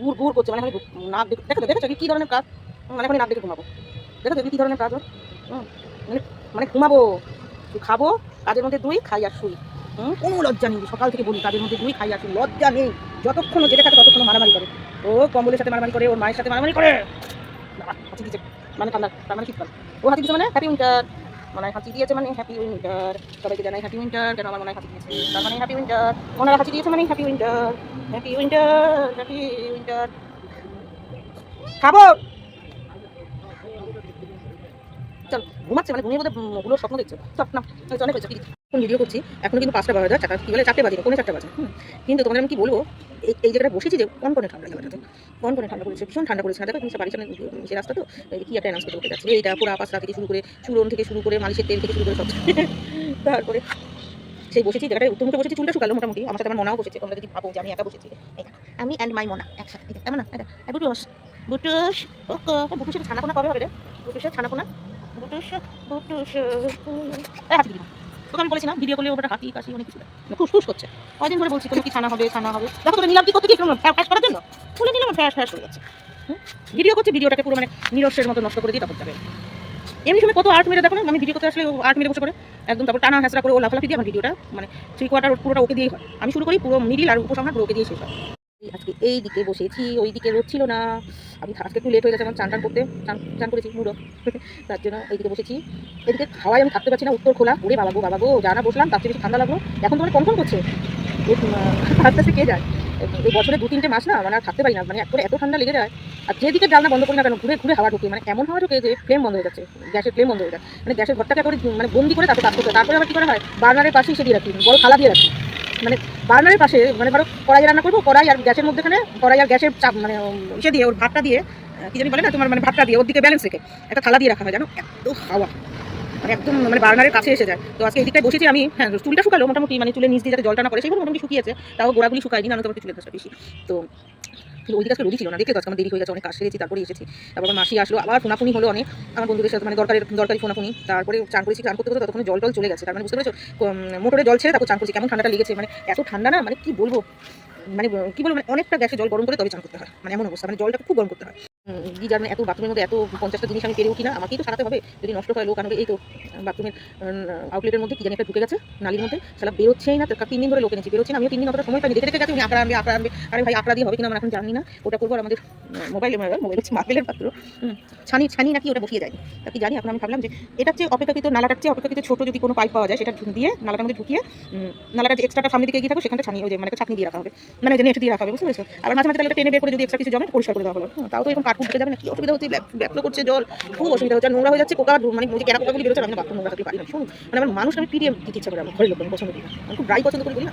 গুড় গুড় করছে। মানে নাক দেখে দেখো দেখেছ কি ধরনের কাজ? মানে এখন নাক দেখে ঘুমাবো। দেখেছ কি ধরনের কাজ? হুম, মানে মানে ঘুমাবো। খাব কাজের মধ্যে দুই খাই আর শুই। হুম, কোনো লজ্জা নেই। সকাল থেকে বলি কাজের মধ্যে দুই খাই আর শুই। লজ্জা নেই। যতক্ষণ জেগে থাকে ততক্ষণ মারামারি করে। ও কম্বলের সাথে মারামারি করে ওর মায়ের সাথে মারামারি করে। মানে ঠান্ডা তার মানে শীতকাল ও হাঁচি দিয়েছে মানে? হ্যাপি উইন্টার মানে হাঁচি দিয়েছে মানে হ্যাপি উইন্টার সবাইকে জানাই হ্যাপি উইন্টার কেন আমার মনে হয় হাঁচি দিয়েছে? তার মানে হ্যাপি উইন্টার ওনারা হাঁচি দিয়েছে মানে happy winter happy winter happy winter খাব! চল, ঘুমাচ্ছে মানে ঘুমিয়ে বোধহয় ওগুলো স্বপ্ন দেখছে। অনেক হয়েছে এখন ভিডিও করছি এখন কিন্তু পাঁচটা বাজে চারটা কি বলে চারটে বাজে কোনো চারটে বাজে। হুম। কিন্তু তোমাদের আমি কি বলব এই এই জায়গাটা বসেছি যে কোন কোনে ঠান্ডা জায়গাটাতে কোন কোনে ঠান্ডা পড়েছে? ভীষণ ঠান্ডা পড়েছে। দেখো তুমি বাড়ির সামনে সে রাস্তা তো এই কি একটা অ্যানাউন্স করতে যাচ্ছে। এইটা পুরো পাঁচটা থেকে শুরু করে চুলন থেকে শুরু করে মালিশের তেল থেকে শুরু করে সব। তারপরে সেই বসেছি জায়গাটায় উত্তর মুখে বসেছি চুলটা শুকালো মোটামুটি। আমার সাথে আমার মনাও বসেছে। তোমরা যদি ভাবো যে আমি একা বসেছি আমি অ্যান্ড মাই মনা একসাথে। এমন না বুটুস বুটুস ওকে বুটুসের ছানাপোনা কবে হবে রে? বুটুসের ছানাপোনা বুটুস বুটুস দিলাম তোকে আমি বলেছি ভিডিও করলে ওটা হাতি, কাশি, অনেক কিছু ফুস ফুস করছে। কদিন ধরে বলছি, তুমি কি ছানা হবে ছানা হবে? দেখো তোকে নিলাম কি করতে, কি ফ্যাস করার জন্য? খুলে নিলাম ফ্যাস ফ্যাস হয়ে যাচ্ছে ভিডিও করছি ভিডিওটাকে পুরো মানে নিরস্বের মতো নষ্ট করে দিয়ে তারপর যাবে। এমনি সময় কত আর্ট মেরে দেখো না, আমি ভিডিও করতে আসলে আর্ট মেরে বসে করে একদম তারপর টানা হ্যাঁচড়া করে ও লাফালাফি দিয়ে আমার ভিডিওটা মানে থ্রি কোয়ার্টার পুরোটা ওকে দিয়েই হয়। আমি শুরু করি পুরো মিডিল আর উপসংহার পুরো ওকে দিয়ে শেষ হয়। আজকে এই দিকে বসেছি, ওই দিকে রোদ ছিল না। আমি আজকে একটু লেট হয়ে গেছে, আমার চান টান করতে, চান চান করেছি, মুড়ো। তার জন্য এইদিকে বসেছি। এদিকে হাওয়ায় আমি থাকতে পারছি না, উত্তর খোলা। ওরে বাবা গো বাবা গো জানা বসলাম, তার চেয়ে বেশি ঠান্ডা লাগল। এখন তো মানে কনফার্ম করছে? আস্তে আস্তে কে যায়? এই বছরে দু, তিনটে মাস না মানে আর থাকতে পারি না মানে এক এত ঠান্ডা লেগে যায়। আর যেদিকে জানলা বন্ধ করি না কেন, ঘুরে ঘুরে হাওয়া ঢুকে মানে এমন হাওয়া ঢুকে যে ফ্লেম বন্ধ হয়ে যাচ্ছে, গ্যাসের ফ্লেম বন্ধ হয়ে যায় মানে গ্যাসের ঘরটাকে করে মানে বন্দি করে তারপরে কাজ করতে তারপরে আবার কি করা হয়? বার্নারের পাশেই সে দিয়ে রাখি, বড় খালা দিয়ে রাখি। মানে বার্নারের পাশে মানে ধরো কড়াই রান্না করব, কড়াই আর গ্যাসের মধ্যেখানে, কড়াই আর গ্যাসের চাপ মানে ইসে দিয়ে ওর ভাতটা দিয়ে কি জানি বলে না, তোমার মানে ভাতটা দিয়ে, ওর দিকে ব্যালেন্স রেখে একটা থালা দিয়ে রাখা হয়, জানো? এত হাওয়া। মানে একদম মানে বার্নারের কাছে এসে যায়। তো আজকে এদিকটায় দিকটায় বসেছি আমি হ্যাঁ চুলটা শুকালো, মোটামুটি মানে চুলে নিচ দিয়ে যাতে জলটা না করে সেগুলো মোটামুটি শুকিয়েছে, তাও গোড়াগুলি শুকায়নি, না তোমার চুলের কাছে বেশি। তো কিন্তু ওই দিকে আজকে রোদই ছিল না। দেখে আজকে আমার দেরি হয়ে গেছে, অনেক কাজ সেরেছি, তারপরে এসেছি। তারপর মাসি আসলো, আবার ফোনাফুনি হলো অনেক। আমার বন্ধুদের সাথে মানে দরকারি দরকারি ফোনাফুনি। তারপরে চান করেছি চান করতে করতে ততক্ষণ জল টল চলে গেছে। তার মানে বুঝতে পেরেছ? মোটরে জল ছেড়ে তারপর চান করছি, কেমন ঠান্ডাটা লেগেছে। মানে এত ঠান্ডা না মানে কি বলব? মানে কি বলব? মানে অনেকটা গ্যাসে জল গরম করে তবে চান করতে হয়। মানে এমন অবস্থা মানে জলটা খুব গরম করতে হয়। গিজার এত বাথরুমের মধ্যে এত পঞ্চাশটা জিনিস আমি পেরে উঠি না আমাকেই তো সারাতে হবে। যদি নষ্ট হয় লোক আনবে এই তো বাথরুমের আউটলেটের মধ্যে কি জানি একটা ঢুকে গেছে নালির মধ্যে। সেটা বেরোচ্ছেই না তিন দিন ধরে লোক এনেছি বেরোচ্ছে না আমিও তিন দিন অতটা সময় পাইনি। দেখে দেখে গেছে উনি আকড়া আনবে আকড়া আনবে। আরে ভাই আকড়া দিয়ে হবে কিনা আমরা এখন জানি না। ওটা করব আমাদের মোবাইলে মোবাইল হচ্ছে মার্বেলের পাত্র। ছানি ছানি নাকি ওটা বসিয়ে যায় তা কি জানি এখন আমি ভাবলাম যে এটা চেয়ে অপেক্ষাকৃত নালাটার চেয়ে অপেক্ষাকৃত ছোট যদি কোনো পাইপ পাওয়া যায় সেটা দিয়ে নালাটার মধ্যে ঢুকিয়ে নালাটা যে এক্সট্রাটা সামনের দিকে এগিয়ে থাকো সেখানটা ছানি ওই যে মানে ছাকনি দিয়ে রাখা হবে। মানে নেট দিয়ে রাখা হবে বুঝতে পেরেছ? আর মাঝে মাঝে তাহলে টেনে বের করে যদি এক্সট্রা কিছু জমে পরিষ্কার করে দেওয়া হুম, তাও তো এখন কাঠপুর ঢুকে যাবে না কি অসুবিধা হচ্ছে ব্যাপলো করছে জল, খুব অসুবিধা হচ্ছে। নোংরা হয়ে যাচ্ছে, পোকা মানে মুখে কেনা পোকাগুলি বেরোচ্ছে আমি বাথরুম নোংরা থাকতে পারি না। শুনুন মানে আমার মানুষ আমি ফিরিয়ে দিতে ইচ্ছা করে, আমার ঘরের লোক, আমি পছন্দ করি না। আমি খুব ড্রাই পছন্দ করি না।